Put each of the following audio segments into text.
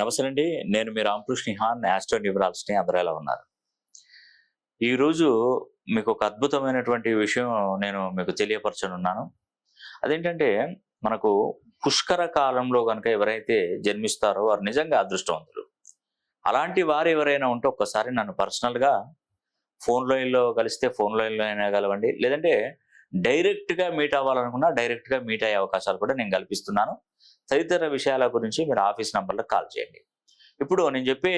నమస్తే అండి. నేను మీ రామకృష్ణ హాన్ ఆస్ట్రో న్యూమరాలజిస్ట్ని అందరూ ఎలా ఉన్నారు? ఈరోజు మీకు ఒక అద్భుతమైనటువంటి విషయం నేను మీకు తెలియపరచనున్నాను. అదేంటంటే మనకు పుష్కర కాలంలో కనుక ఎవరైతే జన్మిస్తారో వారు నిజంగా అదృష్టవంతులు. అలాంటి వారు ఎవరైనా ఉంటే ఒక్కసారి నన్ను పర్సనల్గా ఫోన్ లైన్లో కలిస్తే ఫోన్ లైన్లో అయినా కలవండి. లేదంటే డైరెక్ట్గా మీట్ అవ్వాలనుకున్నా డైరెక్ట్గా మీట్ అయ్యే అవకాశాలు కూడా నేను కల్పిస్తున్నాను. తదితర విషయాల గురించి మీరు ఆఫీస్ నంబర్లో కాల్ చేయండి. ఇప్పుడు నేను చెప్పే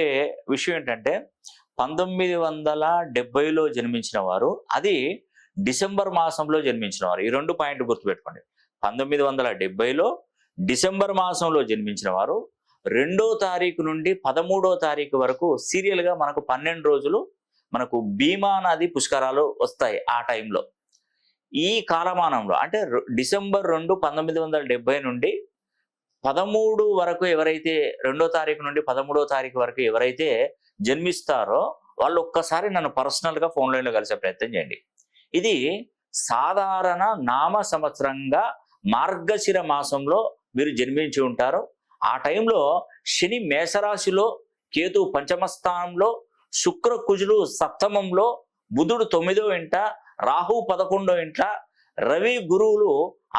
విషయం ఏంటంటే పంతొమ్మిది వందల డెబ్బైలో జన్మించిన వారు అది డిసెంబర్ మాసంలో జన్మించిన వారు. ఈ రెండు పాయింట్ గుర్తుపెట్టుకోండి. పంతొమ్మిది వందల డెబ్బైలో డిసెంబర్ మాసంలో జన్మించిన వారు రెండో తారీఖు నుండి పదమూడో తారీఖు వరకు సీరియల్గా మనకు పన్నెండు రోజులు మనకు భీమా నది పుష్కరాలు వస్తాయి ఆ టైంలో. ఈ కాలమానంలో అంటే డిసెంబర్ రెండు పంతొమ్మిది వందల డెబ్బై నుండి పదమూడు వరకు ఎవరైతే రెండో తారీఖు నుండి పదమూడో తారీఖు వరకు ఎవరైతే జన్మిస్తారో వాళ్ళు ఒక్కసారి నన్ను పర్సనల్గా ఫోన్ లైన్లో కలిసే ప్రయత్నం చేయండి. ఇది సాధారణ నామ సంవత్సరంగా మార్గశిర మాసంలో మీరు జన్మించి ఉంటారు. ఆ టైంలో శని మేషరాశిలో కేతు పంచమ స్థానంలో శుక్ర కుజులు సప్తమంలో బుధుడు తొమ్మిదో ఇంట రాహు పదకొండో ఇంట రవి గురువులు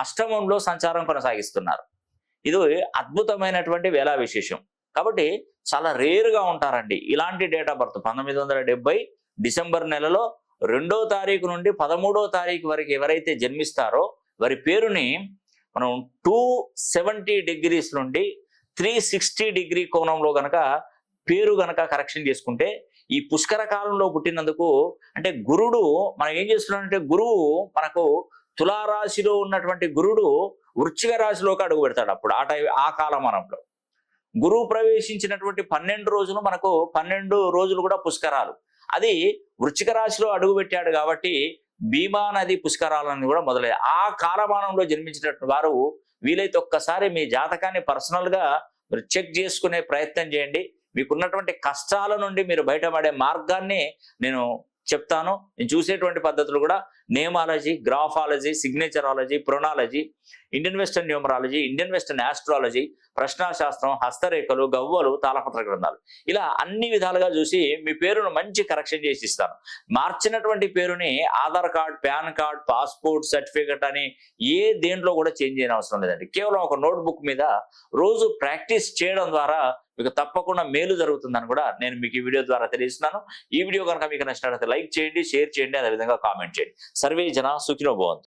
అష్టమంలో సంచారం కొనసాగిస్తున్నారు. ఇది అద్భుతమైనటువంటి వేళా విశేషం. కాబట్టి చాలా రేరుగా ఉంటారండి. ఇలాంటి డేట్ ఆఫ్ బర్త్ పంతొమ్మిది వందల డెబ్బై డిసెంబర్ నెలలో రెండో తారీఖు నుండి పదమూడో తారీఖు వరకు ఎవరైతే జన్మిస్తారో వారి పేరుని మనం టూ సెవెంటీ డిగ్రీస్ నుండి త్రీ సిక్స్టీ డిగ్రీ కోణంలో గనక పేరు గనక కరెక్షన్ చేసుకుంటే ఈ పుష్కర కాలంలో పుట్టినందుకు అంటే గురుడు మనం ఏం చేస్తున్నాడంటే గురువు మనకు తులారాశిలో ఉన్నటువంటి గురుడు వృచ్చిక రాశిలోకి అడుగు పెడతాడు అప్పుడు. ఆ టైం ఆ కాలమానంలో. గురువు ప్రవేశించినటువంటి పన్నెండు రోజులు మనకు పన్నెండు రోజులు కూడా పుష్కరాలు. అది వృచ్చిక రాశిలో అడుగు పెట్టాడు కాబట్టి భీమా నది పుష్కరాలని కూడా మొదలయ్యాయి. ఆ కాలమానంలో జన్మించినటువంటి వారు వీలైతే ఒక్కసారి మీ జాతకాన్ని పర్సనల్గా మీరు చెక్ చేసుకునే ప్రయత్నం చేయండి. మీకున్నటువంటి కష్టాల నుండి మీరు బయటపడే మార్గాన్ని నేను చెప్తాను. నేను చూసేటువంటి పద్ధతులు కూడా namology graphology signatureology pronology Indian western numerology Indian western astrology ప్రశ్నాశాస్త్రం హస్తరేఖలు గవ్వలు తాళపత్ర గ్రంథాలు. ఇలా అన్ని విధాలుగా చూసి మీ పేరును మంచి కరెక్షన్ చేసి ఇస్తాను. మార్చినటువంటి పేరుని Aadhaar card PAN card passport certificate అని ఏ దేంట్లో కూడా చేంజ్ చేయని అవసరం లేదండి. కేవలం ఒక నోట్బుక్ మీద రోజు ప్రాక్టీస్ చేయడం ద్వారా మీకు తప్పకుండా మేలు జరుగుతుందని కూడా నేను మీకు ఈ వీడియో ద్వారా తెలియజేస్తున్నాను. ఈ వీడియో కనుక మీకు నచ్చినట్లయితే లైక్ చేయండి షేర్ చేయండి అదేవిధంగా కామెంట్ చేయండి. సర్వే జన సుఖినో భవంతు.